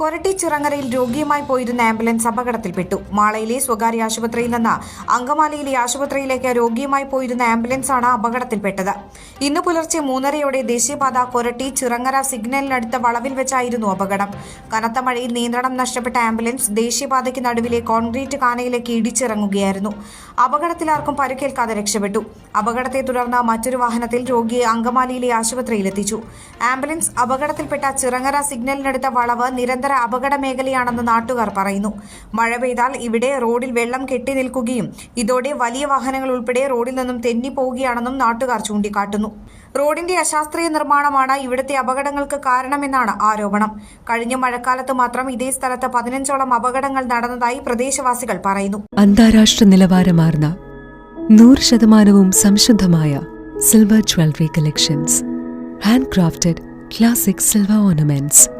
കൊരട്ടി ചിറങ്ങരയിൽ രോഗിയുമായി പോയിരുന്ന ആംബുലൻസ് അപകടത്തിൽപ്പെട്ടു. മാളയിലെ സ്വകാര്യ ആശുപത്രിയിൽ നിന്ന് അങ്കമാലിയിലെ ആശുപത്രിയിലേക്ക് രോഗിയുമായി പോയിരുന്ന ആംബുലൻസാണ് അപകടത്തിൽപ്പെട്ടത്. ഇന്ന് പുലർച്ചെ മൂന്നരയോടെ ദേശീയപാത കൊരട്ടി ചിറങ്ങര സിഗ്നലിനടുത്ത വളവിൽ വെച്ചായിരുന്നു അപകടം. കനത്ത മഴയിൽ നിയന്ത്രണം നഷ്ടപ്പെട്ട ആംബുലൻസ് ദേശീയപാതയ്ക്ക് നടുവിലെ കോൺക്രീറ്റ് കാനയിലേക്ക് ഇടിച്ചിറങ്ങുകയായിരുന്നു. അപകടത്തിൽ ആർക്കും പരിക്കേൽക്കാതെ രക്ഷപ്പെട്ടു. അപകടത്തെ തുടർന്ന് മറ്റൊരു വാഹനത്തിൽ രോഗിയെ അങ്കമാലിയിലെ ആശുപത്രിയിലെത്തിച്ചു. ആംബുലൻസ് അപകടത്തിൽപ്പെട്ട ചിറങ്ങര സിഗ്നലിനടുത്ത വളവ് നിരന്തര അപകട മേഖലയാണെന്ന് നാട്ടുകാർ പറയുന്നു. മഴ പെയ്താൽ ഇവിടെ റോഡിൽ വെള്ളം കെട്ടി നിൽക്കുകയും ഇതോടെ വലിയ വാഹനങ്ങൾ ഉൾപ്പെടെ റോഡിൽ നിന്നും തെന്നിപ്പോവുകയാണെന്നും നാട്ടുകാർ ചൂണ്ടിക്കാട്ടുന്നു. റോഡിന്റെ അശാസ്ത്രീയ നിർമ്മാണമാണ് ഇവിടുത്തെ അപകടങ്ങൾക്ക് കാരണമെന്നാണ് ആരോപണം. കഴിഞ്ഞ മഴക്കാലത്ത് മാത്രം ഇതേ സ്ഥലത്ത് പതിനഞ്ചോളം അപകടങ്ങൾ നടന്നതായി പ്രദേശവാസികൾ പറയുന്നു. അന്താരാഷ്ട്ര നിലവാരമാർന്ന നൂറ് ശതമാനവും സംശുദ്ധമായ silver jewellery collections. Hand crafted classic silver ornaments.